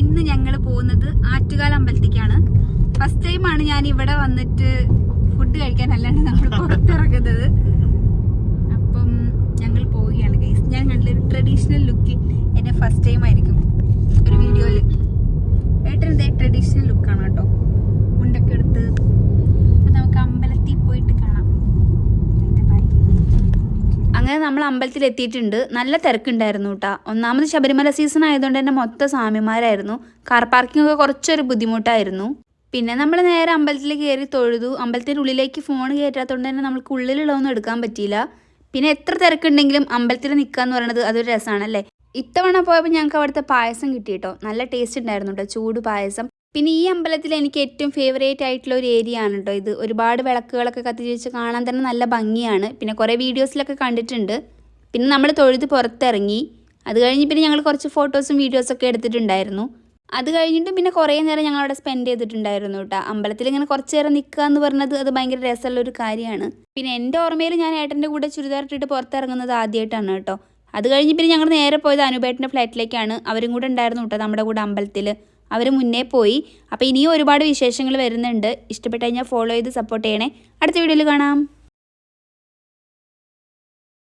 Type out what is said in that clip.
ഇന്ന് ഞങ്ങൾ പോകുന്നത് ആറ്റുകാൽ അമ്പലത്തേക്കാണ്. ഫസ്റ്റ് ടൈമാണ് ഞാൻ ഇവിടെ വന്നിട്ട് ഫുഡ് കഴിക്കാൻ അല്ലാണ്ട് നമ്മൾ പുറത്തിറങ്ങുന്നത്. അപ്പം ഞങ്ങൾ പോവുകയാണ് ഗൈസ് ഞാൻ കണ്ടൊരു ട്രഡീഷണൽ ലുക്കിൽ എന്നെ ഫസ്റ്റ് ടൈം ആയിരിക്കും ഒരു വീഡിയോയിൽ ഏട്ടൻ ഇതേ ട്രഡീഷണൽ ലുക്കാണ് കേട്ടോ മുണ്ടൊക്കെ എടുത്ത് അപ്പം നമുക്ക് അമ്പലത്തിൽ പോയിട്ട് കാണാം എന്റെ bye. അങ്ങനെ നമ്മൾ അമ്പലത്തിൽ എത്തിയിട്ടുണ്ട് നല്ല തിരക്കുണ്ടായിരുന്നു കേട്ടോ ഒന്നാമത് ശബരിമല സീസൺ ആയതുകൊണ്ട് തന്നെ മൊത്തം സ്വാമിമാരായിരുന്നു. കാർ പാർക്കിംഗ് ഒക്കെ കുറച്ചൊരു ബുദ്ധിമുട്ടായിരുന്നു. പിന്നെ നമ്മൾ നേരെ അമ്പലത്തിൽ കയറി തൊഴുതു. അമ്പലത്തിന്റെ ഉള്ളിലേക്ക് ഫോൺ കയറ്റാത്തതുകൊണ്ട് തന്നെ നമുക്ക് ഉള്ളിലുള്ളതൊന്നും എടുക്കാൻ പറ്റിയില്ല. പിന്നെ എത്ര തിരക്കുണ്ടെങ്കിലും അമ്പലത്തിൽ നിൽക്കുക എന്ന് പറയുന്നത് അതൊരു രസമാണല്ലേ? ഇത്തവണ പോയപ്പോൾ ഞങ്ങൾക്ക് അവിടുത്തെ പായസം കിട്ടി കേട്ടോ നല്ല ടേസ്റ്റ് ഉണ്ടായിരുന്നു കേട്ടോ ചൂട് പായസം. പിന്നെ ഈ അമ്പലത്തിൽ എനിക്ക് ഏറ്റവും ഫേവറേറ്റ് ആയിട്ടുള്ള ഒരു ഏരിയ ആണ് കേട്ടോ ഇത്. ഒരുപാട് വിളക്കുകളൊക്കെ കത്തിച്ച് കാണാൻ തന്നെ നല്ല ഭംഗിയാണ്. പിന്നെ കുറേ വീഡിയോസിലൊക്കെ കണ്ടിട്ടുണ്ട്. പിന്നെ നമ്മൾ തൊഴുത് പുറത്തിറങ്ങി. അത് കഴിഞ്ഞ് പിന്നെ ഞങ്ങൾ കുറച്ച് ഫോട്ടോസും വീഡിയോസൊക്കെ എടുത്തിട്ടുണ്ടായിരുന്നു. അത് കഴിഞ്ഞിട്ട് പിന്നെ കുറേ നേരം ഞങ്ങൾ അവിടെ സ്പെൻഡ് ചെയ്തിട്ടുണ്ടായിരുന്നു കേട്ടോ അമ്പലത്തിൽ ഇങ്ങനെ കുറച്ച് നേരം നിൽക്കുക എന്ന് പറഞ്ഞത് അത് ഭയങ്കര രസമുള്ള ഒരു കാര്യമാണ്. പിന്നെ എന്റെ ഓർമ്മയിൽ ഞാൻ ഏട്ടന്റെ കൂടെ ചുരിദാർ ഇട്ടിട്ട് പുറത്തിറങ്ങുന്നത് ആദ്യമായിട്ടാണ് കേട്ടോ അത് കഴിഞ്ഞ് പിന്നെ ഞങ്ങൾ നേരെ പോയത് അനുപേട്ടന്റെ ഫ്ലാറ്റിലേക്കാണ് അവരും കൂടെ ഉണ്ടായിരുന്നു കേട്ടോ നമ്മുടെ കൂടെ അമ്പലത്തിൽ അവർ മുന്നേ പോയി. അപ്പോൾ ഇനിയും ഒരുപാട് വിശേഷങ്ങൾ വരുന്നുണ്ട്. ഇഷ്ടപ്പെട്ട് കഴിഞ്ഞാൽ ഫോളോ ചെയ്ത് സപ്പോർട്ട് ചെയ്യണേ. അടുത്ത വീഡിയോയിൽ കാണാം.